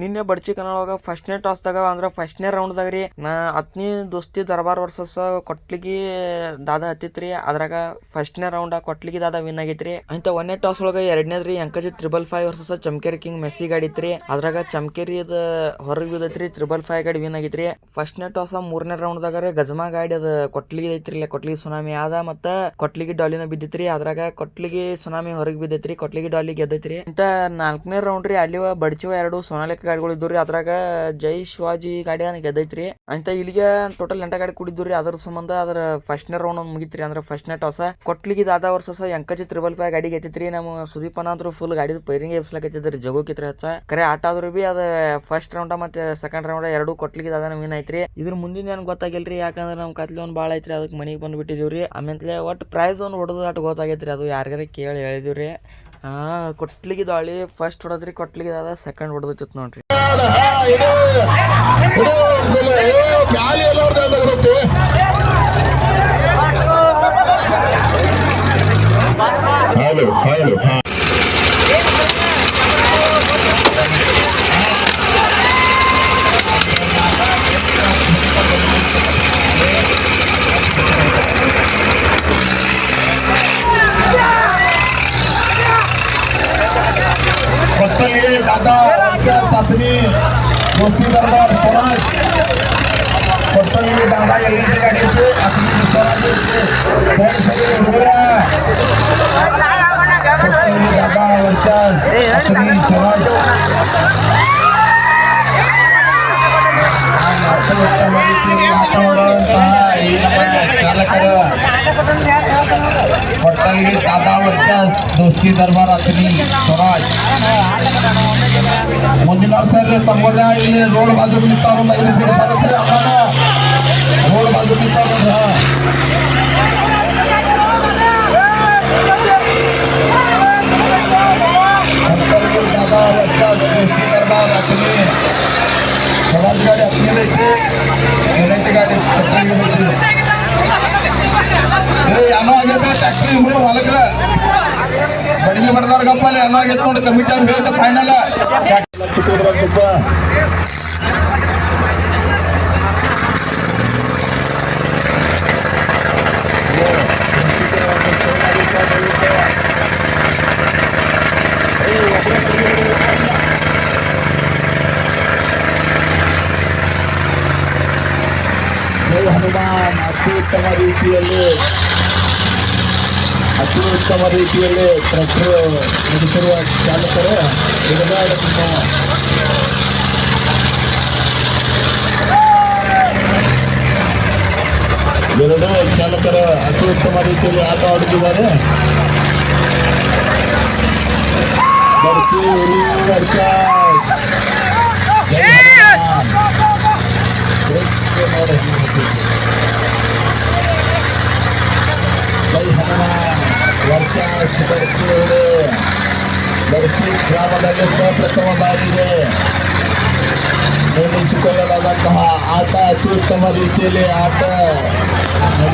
ನಿನ್ನೆ ಬಡ್ಚಿ ಕನ್ನಡ ಫಸ್ಟ್ನೇ ಟಾಸ್ದಾಗ ಅಂದ್ರೆ ಫಸ್ಟ್ನೇ ರೌಂಡ್ದಾಗ ರೀ, ನಾ ಹತ್ನಿ ದೋಸ್ತಿ ದರ್ಬಾರ್ ವರ್ಸಸ್ ಕೊಟ್ಲಿಗಿ ದಾದ ಹತ್ತಿತ್ರಿ, ಅದ್ರಾಗ ಫಸ್ಟ್ನೇ ರೌಂಡ್ ಕೊಟ್ಲಿಗಿ ದಾದ ವಿನ್ ಆಗೈತ್ರಿ. ಅಂತ ಒಂದನೇ ಟಾಸ್ ಒಳಗ ಎರಡನೇದ್ರಿ ಅಂಕಜಿ triple five versus Chamakeri king Messi ಗಾಡಿ ಇತ್ರಿ ಅದ್ರಾಗ ಚಮಕೇರಿ ಅದ ಹೊರಗೆ ಬಿದ್ದೈತ್ರಿ ತ್ರಿಬಲ್ ಫೈವ್ ಗಾಡಿ ವಿನ್ ಆಗೈತ್ರಿ. ಫಸ್ಟ್ನೇ ಟಾಸ್ ಮೂರನೇ ರೌಂಡ್ದಾಗ ರೀ ಗಜಮಾ ಗಾಡಿ ಅದ ಕೊಟ್ಲಿಗಿ ಐತ್ರಿ, ಇಲ್ಲ ಕೊಟ್ಲಿಗಿ ಸುನಾಮಿ ಆದ, ಮತ್ತ ಕೊಟ್ಲಿಗಿ ಡಾಲಿನ ಬಿದ್ದಿತ್ರಿ, ಅದ್ರಾಗ ಕೊಟ್ಲಿಗಿ ಸುನಾಮಿ ಹೊರಗೆ ಬಿದ್ದೈತ್ರಿ ಕೊಟ್ಲಿಗಿ ಡಾಲಿ ಗೆದ್ದೈತ್ರಿ. ಇಂತ ನಾಲ್ಕನೇ ರೌಂಡ್ ರೀ ಅಲ್ಲಿ ಬಡ್ಚಿವ ಎರಡು ಸೋನಾಲಿಕ ಗಾಡಿಗಳು ಇದ್ವು ರೀ ಅದ್ರಾಗ ಜೈ ಶಿವಾಜಿ ಗಾಡಿ ಅನ್ನ ಗೆದ್ದೈತ್ರಿ ಅಂತ ಇಲ್ಲಿಗೆ ಟೋಟಲ್ ಎಂಟ ಗಾಡಿ ಕುಡಿದ್ದು ರೀ ಅದ್ರ ಸಂಬಂಧ ಅದ್ರ ಫಸ್ಟ್ನೇ ರೌಂಡ್ ಮುಗಿತ್ರಿ. ಅಂದ್ರೆ ಫಸ್ಟ್ನೇ ಟಾಸ ಕೊಟ್ಲಿಗೆ ಇದಾದ ವರ್ಷ ಎಂಕಜಿ ತ್ರಿಬಲ್ ಪೈ ಗಾಡಿ ಗೆದ್ದೈತ್ರಿ ನಮ್ಮ ಸುದೀಪನ ಅಂದ್ರು ಫುಲ್ ಗಾಡಿ ಪೈರಿಂಗ್ ಎಬ್ಸ್ಲಾಕೈತಿದ್ರಿ ಜಗೋಕಿತ್ರಿ ಹಚ್ಚ. ಕರೆ ಆಟ ಆದ್ರೂ ಬಿ ಅದ ಫಸ್ಟ್ ರೌಂಡ್ ಮತ್ತೆ ಸೆಕೆಂಡ್ ರೌಂಡ್ ಎರಡು ಕೊಟ್ಲಿಗೆ ದಾದನ ವಿನ್ ಐತ್ರಿ. ಇದ್ರ ಮುಂದಿನ ಏನ್ ಗೊತ್ತಾಗಿಲ್ರಿ? ಯಾಕಂದ್ರೆ ನಮ್ ಕತ್ಲಿ ಒಂದ್ ಭಾಳ ಐತ್ರಿ. ಅದಕ್ಕೆ ಮನೆಗೆ ಬಂದ್ಬಿಟ್ಟಿದೀವ್ರಿ. ಆಮೇಲೆ ಒಟ್ಟು ಪ್ರೈಸ್ ಒಂದು ಹೊಡೆದು ಆಟ ಗೊತ್ತಾಗೈತ್ರಿ. ಅದು ಯಾರಿಗಾರ ಕೇಳಿ ಹೇಳಿದಿವ್ರಿ. ಹಾ ಕೊಟ್ಲಿಗಿ ದಾಳಿ ಫಸ್ಟ್ ಹೊಡೆದ್ರಿ ಕೊಟ್ಲಿಗಿದ ಸೆಕೆಂಡ್ ಹೊಡೆದಿತ್ತು ನೋಡ್ರಿ. ಹಲೋ ಹಲೋ ये दादा यांच्या चाचणी गोष्टी दरबार कोणाच पट्टी दादा यांच्या गाडीचे आपली दादा यांच्या चाचणी कोणाच वातावरण पहा चालकर ದಾದಾ ವರ್ಚಸ್ ಅಸಲಿ ಸ್ವರಾಜ್ ಅತ್ಯುತ್ತಮ ರೀತಿಯಲ್ಲಿ ಮಾತನಾಡುವಂತಹ ಈ ನಮ್ಮ ಚಾಲಕರ ಕೊಟ್ಟಲ್ಲಿ ದಾದಾ ವರ್ಚಸ್ ದೋಸ್ತಿ ದರ್ಬಾರ್ ಅಸಲಿ ಸ್ವರಾಜ್ ಮುಂದಿನ ಸರಿ ತಮ್ಮನ್ನ ಇಲ್ಲಿ ರೋಡ್ ಬಾಜು ನಿಂತಾರ ಒಂದು ಆಗೈತೆ ಟ್ಯಾಕ್ಟ್ರಿ ಇವ್ರು ಮಾಲಕರ ಬಡಿಗೆ ಬಡ್ದಾರ ಗಪ್ಪಲ್ಲಿ ಅನ್ನೋ ನೋಡಿ ಕಮಿಟಿ ಅವ್ರು ಹೇಳ್ತ ಫೈನಲ್ ಜೈ ಹನುಮಾನ್ ಅತ್ಯುತ್ತಮ ರೀತಿಯಲ್ಲಿ ಅತ್ಯುತ್ತಮ ರೀತಿಯಲ್ಲಿ ಟ್ರ್ಯಾಕ್ಟರ್ ನಡೆಸಿರುವ ಚಾಲಕರು ಎರಡು ಚಾಲಕರು ಅತ್ಯುತ್ತಮ ರೀತಿಯಲ್ಲಿ ಆಟ ಆಡುತ್ತಿದ್ದಾರೆ. ಜೈ ಹನುಮಾನ್. ವರ್ಚಸ್ ಬರ್ಚಿ ಹುಲಿ ಬರ್ಚಿ ಗ್ರಾಮದಲ್ಲಿ ಪ್ರಪ್ರಥಮ ಬಾರಿಗೆ ನೇಮಿಸಿಕೊಳ್ಳಲಾದಂತಹ ಆಟ ಅತ್ಯುತ್ತಮ ರೀತಿಯಲ್ಲಿ ಆಟ ನಡೆ-